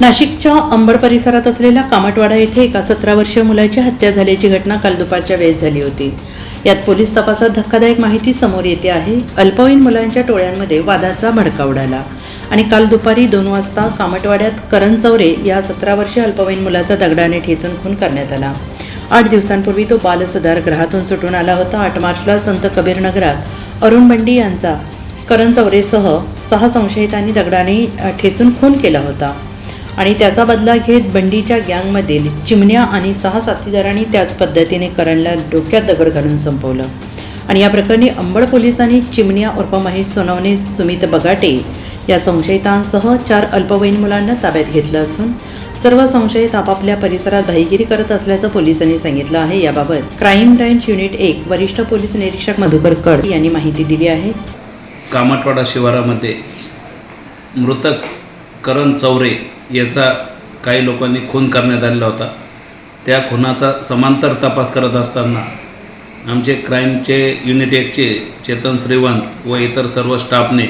नाशिकच्या अंबड परिसरात असलेल्या कामटवाडा येथे एका सतरा वर्षीय मुलाची हत्या झाल्याची घटना काल दुपारच्या वेळेस झाली होती. यात पोलीस तपासात धक्कादायक माहिती समोर येते आहे. अल्पवयीन मुलांच्या टोळ्यांमध्ये वादाचा भडका उडाला आणि काल दुपारी दोन वाजता कामटवाड्यात करण चौरे या सतरा वर्षीय अल्पवयीन मुलाचा दगडाने ठेचून खून करण्यात आला. आठ दिवसांपूर्वी तो बालसुधार ग्रहातून सुटून आला होता. आठ मार्चला संत कबीर नगरात अरुण बंडी यांचा करण चौरेसह सहा संशयितांनी दगडाने ठेचून खून केला होता. आणि त्याचा बदला घेत बंडीच्या गँगमधील चिमण्या आणि सहा साथीदारांनी त्याच पद्धतीने करणला डोक्यात दगड घालून संपवलं. आणि या प्रकरणी अंबड पोलिसांनी चिमण्या उर्फ महेश सोनवणे सुमित बगाटे या संशयितांसह चार अल्पवयीन मुलांना ताब्यात घेतलं असून सर्व संशयित आपापल्या परिसरात भाईगिरी करत असल्याचं पोलिसांनी सांगितलं आहे. याबाबत क्राईम ब्रँच युनिट एक वरिष्ठ पोलीस निरीक्षक मधुकर कड यांनी माहिती दिली आहे. कामटवाडा शिवारामध्ये मृतक करण चौरे याचा काही लोकांनी खून करण्यात आलेला होता. त्या खुनाचा समांतर तपास करत असताना आमचे क्राईमचे युनिट एकचे चेतन श्रीवंत व इतर सर्व स्टाफने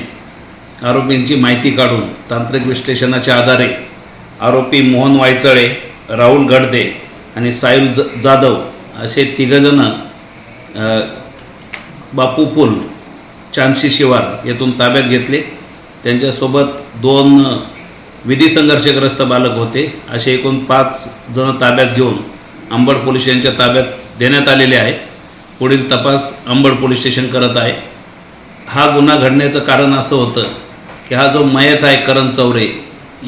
आरोपींची माहिती काढून तांत्रिक विश्लेषणाच्या आधारे आरोपी मोहन वायचळे राहुल गडदे आणि सायुल ज जाधव असे तिघंजणं बापू पूल चांदशी शिवार येथून ताब्यात घेतले. त्यांच्यासोबत दोन विधी संघर्षग्रस्त बालक होते. असे एकूण पाच जण ताब्यात घेऊन अंबड पोलीस यांच्या ताब्यात देण्यात आलेले आहे. पुढील तपास अंबड पोलीस स्टेशन करत आहे. हा गुन्हा घडण्याचं कारण असं होतं की हा जो मयत आहे करण चौरे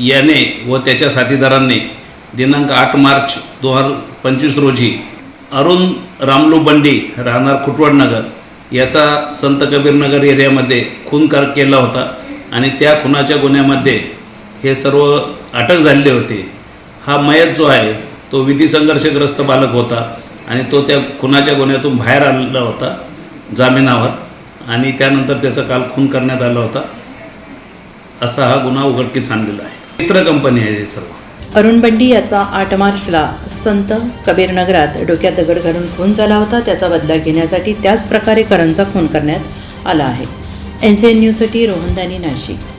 याने व त्याच्या साथीदारांनी दिनांक आठ मार्च दोन हजार पंचवीस रोजी अरुण रामलू बंडी राहणार खुटवडनगर याचा संत कबीरनगर एरियामध्ये खून कर केला होता. आणि त्या खुनाच्या गुन्ह्यामध्ये हे सर्व अटक झालेले होते. हा मयत जो आहे तो विधी संघर्षग्रस्त बालक होता आणि तो त्या खुनाच्या गुन्ह्यातून बाहेर आलेला होता जामिनावर आणि त्यानंतर त्याचा काल खून करण्यात आला होता. असा हा गुन्हा उघडकीस आणलेला आहे. मित्र कंपनी आहे हे सर्व. अरुण बंडी याचा आठ मार्चला संत कबीरनगरात डोक्यात दगड घालून खून झाला होता. त्याचा बदला घेण्यासाठी त्याच प्रकारे करणचा खून करण्यात आला आहे. एन सी एन न्यूजसाठी रोहनदानी नाशिक.